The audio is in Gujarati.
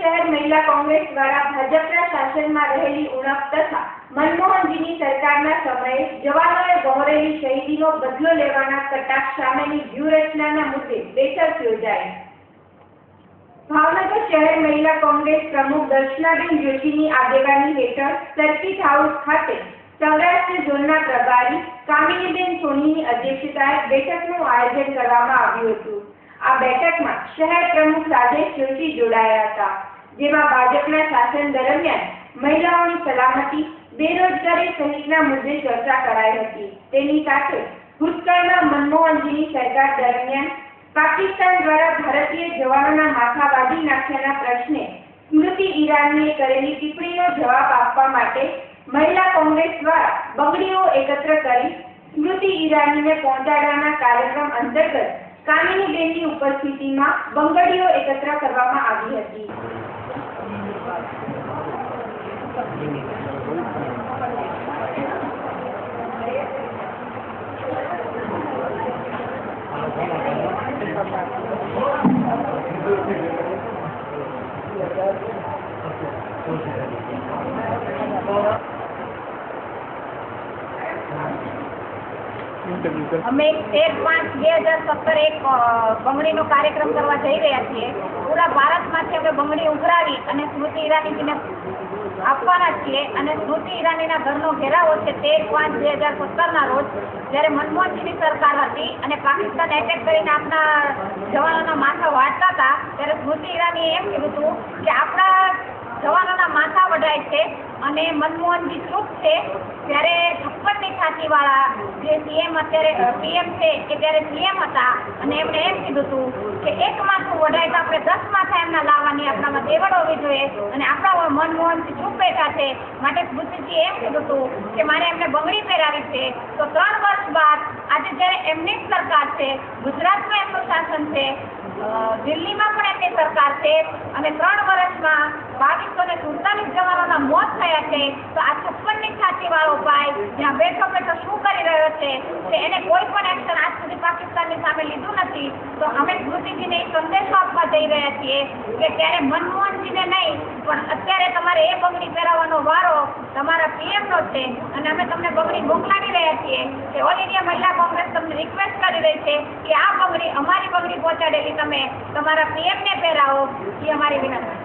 શહેર મહિલા કોંગ્રેસ દ્વારા ભાજપના શાસનમાં રહેલી ઉણપ તથા મનમોહનજીની સરકારના સમયે જવાનોએ વહોરેલી શહીદીનો બદલો લેવાના કટાક્ષ સામેની વ્યૂહરચનાના મુદ્દે બેઠક યોજાઈ. ભાવનગર શહેર મહિલા કોંગ્રેસ પ્રમુખ દર્શનાબેન જોશીની આગેવાની હેઠળ સર્કિટ હાઉસ ખાતે સૌરાષ્ટ્ર ઝોનના પ્રભારી કામિનીબેન સોનીની અધ્યક્ષતાએ બેઠકનું આયોજન કરવામાં આવ્યું હતું. આ બેઠકમાં શહેર પ્રમુખ રાજેશ જોશી જોડાયા હતા, જેમાં ભાજપના શાસન દરમિયાન મહિલાઓની સલામતી, બેરોજગારી સહિતના મુદ્દે ચર્ચા કરાઈ હતી. તેની સાથે ભૂતકાળમાં મનમોહનજીની સરકાર દરમિયાન પાકિસ્તાન દ્વારા ભારતીય જવાનોના માથા વાઢી નાખ્યાના પ્રશ્ને સ્મૃતિ ઈરાનીએ કરેલી ટિપ્પણીનો જવાબ આપવા માટે મહિલા કોંગ્રેસ દ્વારા બંગડીઓ એકત્ર કરી સ્મૃતિ ઈરાનીને પહોંચાડવાના કાર્યક્રમ અંતર્ગત કામિનીબેનની ઉપસ્થિતિમાં બંગડીઓ એકત્ર કરવામાં આવી હતી. અમે એક પાંચ બે હજાર સત્તર એક બંગડીનો કાર્યક્રમ કરવા જઈ રહ્યા છીએ. પૂરા ભારતમાંથી અમે બંગડી ઉઘરાવી અને સ્મૃતિ ઈરાનીજીને આપવાના છીએ અને સ્મૃતિ ઈરાનીના ઘરનો ઘેરાવો છે તેર પાંચ બે હજાર સત્તરના રોજ જ્યારે મનમોહનજીની સરકાર હતી અને પાકિસ્તાન એટેક કરીને આપણા જવાનોના માથા વાળતા હતા, ત્યારે સ્મૃતિ ઈરાનીએ એમ કીધું હતું કે આપણા જવાનોના માથા વઢાય છે અને મનમોહનજી ચૂપ છે, ત્યારે છપ્પનની છાતીવાળા જે સીએમ અત્યારે પીએમ છે કે ત્યારે સીએમ હતા અને એમણે એમ કીધું હતું કે એક માથું વઢાય તો આપણે દસ માથા એમના લાવવાની, આપણામાં દેવડ હોવી જોઈએ અને આપણા મનમોહનજી ચૂપ બેઠા છે. માટે સ્મૃતિજી એમ કીધું હતું કે મારે એમને બંગડી પહેરાવી છે. તો ત્રણ વર્ષ બાદ આજે જ્યારે એમની સરકાર છે, ગુજરાતમાં એમનું શાસન છે દિલ્હીમાં પણ એમની સરકાર છે અને ત્રણ વર્ષમાં બાવીસો ને સુડતાલીસ મોત થયા છે, તો આ છપ્પનની છાતી વાળો ભાઈ જ્યાં બેઠો બેઠો શું કરી રહ્યો છે, તે એને કોઈ પણ એક્શન આજ સુધી પાકિસ્તાનની સામે લીધું નથી. તો અમે સ્મૃતિજીને સંદેશો આપવા જઈ રહ્યા છીએ કે ત્યારે મનમોહનજીને નહીં, પણ અત્યારે તમારે એ બંગડી પહેરાવવાનો વારો તમારા પીએમનો છે. અને અમે તમને બંગડી મોકલાવી રહ્યા છીએ કે ઓલ ઇન્ડિયા મહિલા કોંગ્રેસ તમને રિક્વેસ્ટ કરી રહી છે કે આ બંગડી અમારી બંગડી પહોંચાડેલી તમે તમારા પીએમને પહેરાવો. એ અમારી વિનંતી.